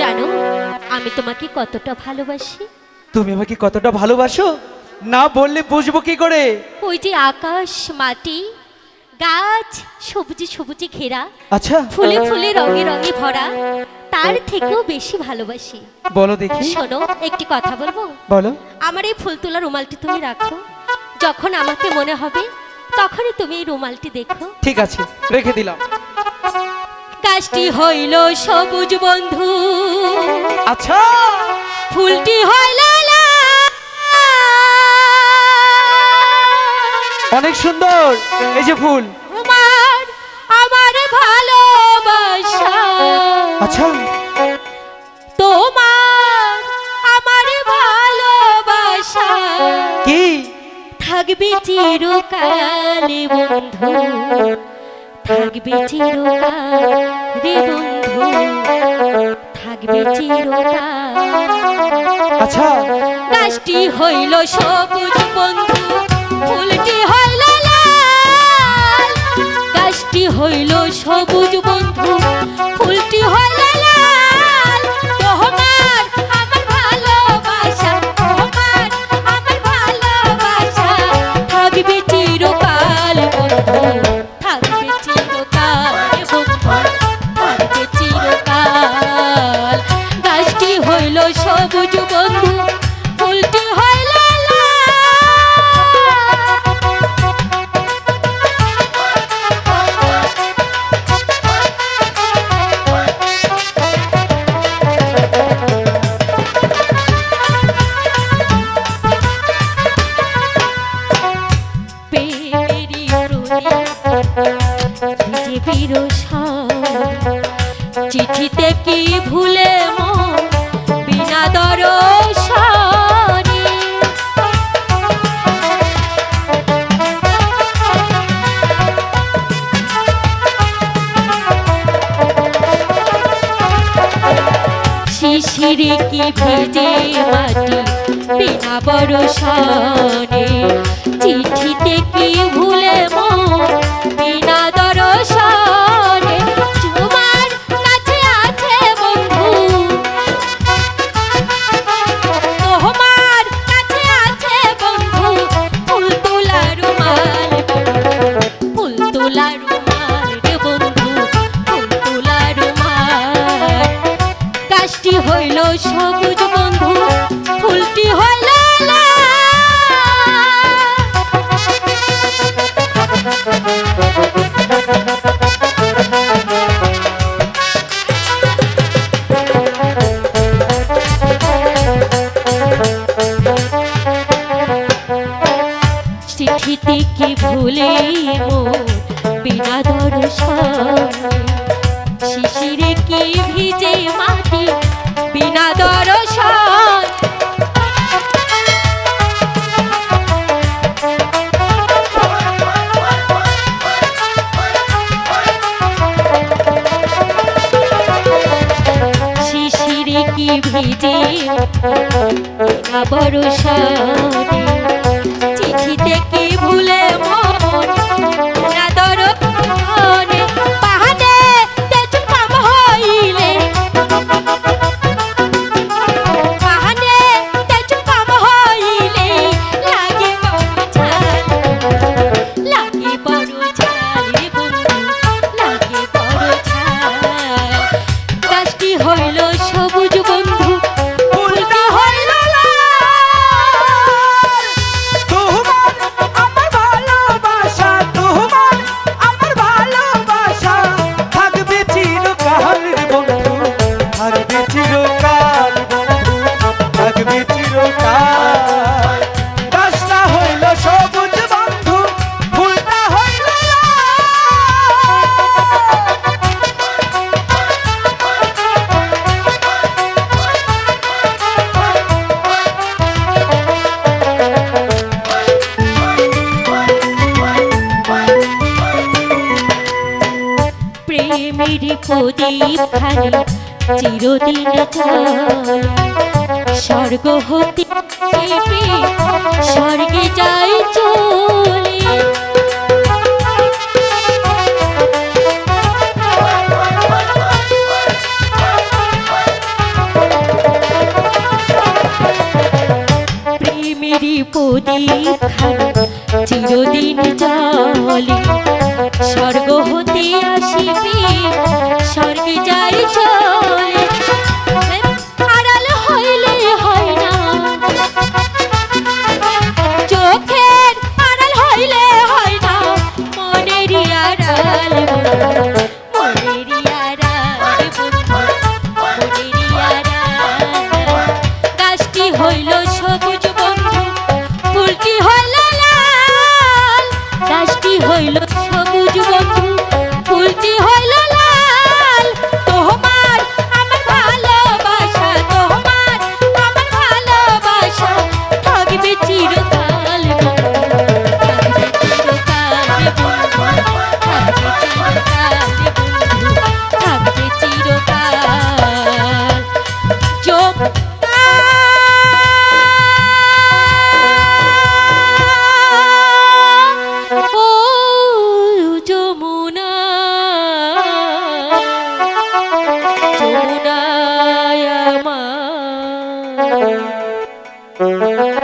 জানো আমি তোমাকে কতটা ভালোবাসি। তুমি আমাকে কতটা ভালোবাসো? না বললে বুঝব কি করে? ওই যে আকাশ মাটি গাছ সবুজে সবুজে ঘেরা আচ্ছা। ফুলে ফুলে রঙে রঙে ভরা তার থেকেও বেশি ভালোবাসি। বলো দেখি। শোনো একটি কথা বলব? বলো। আমার এই ফুল তোলা রুমালটি তুমি রাখো। যখন আমাকে মনে হবে তখনই তুমি এই রুমালটি দেখো। ঠিক আছে রেখে দিলাম। গাছটি হইল সবুজ বন্ধু। আচ্ছা। ফুলটি হইল অনেক সুন্দর এই যে ফুল। আচ্ছা। তোমার আমার ভালোবাসা। কি? থাকবে চিরকালে বন্ধু। থাকবে চিরকাল রে বন্ধু। থাকবে চিরকাল। আচ্ছা। গাছটি হইল সবুজ বন্ধু। ফুলটি হইল লাল। গাছটি হইল সবুজ বন্ধু। বিরসন। চিঠিতে কি ভুলে বিনা দরশনে। শিশিরে কি ভেজে মাটি? বিনা বরষণে চিঠিতে কি ভুলে মন? বিনা দর্শন। শিশিরে কি ভিজে বরষণে চিঠিতে কি ভুলে মন? প্রেমের প্রদীপ খানি চিরদিন চলে স্বর্গ হতে স্বর্গে যাই চলে। প্রেমেরই প্রদীপ খানি চিরদিন জলে স্বর্গ হতে আসিবি স্বর্গে যাই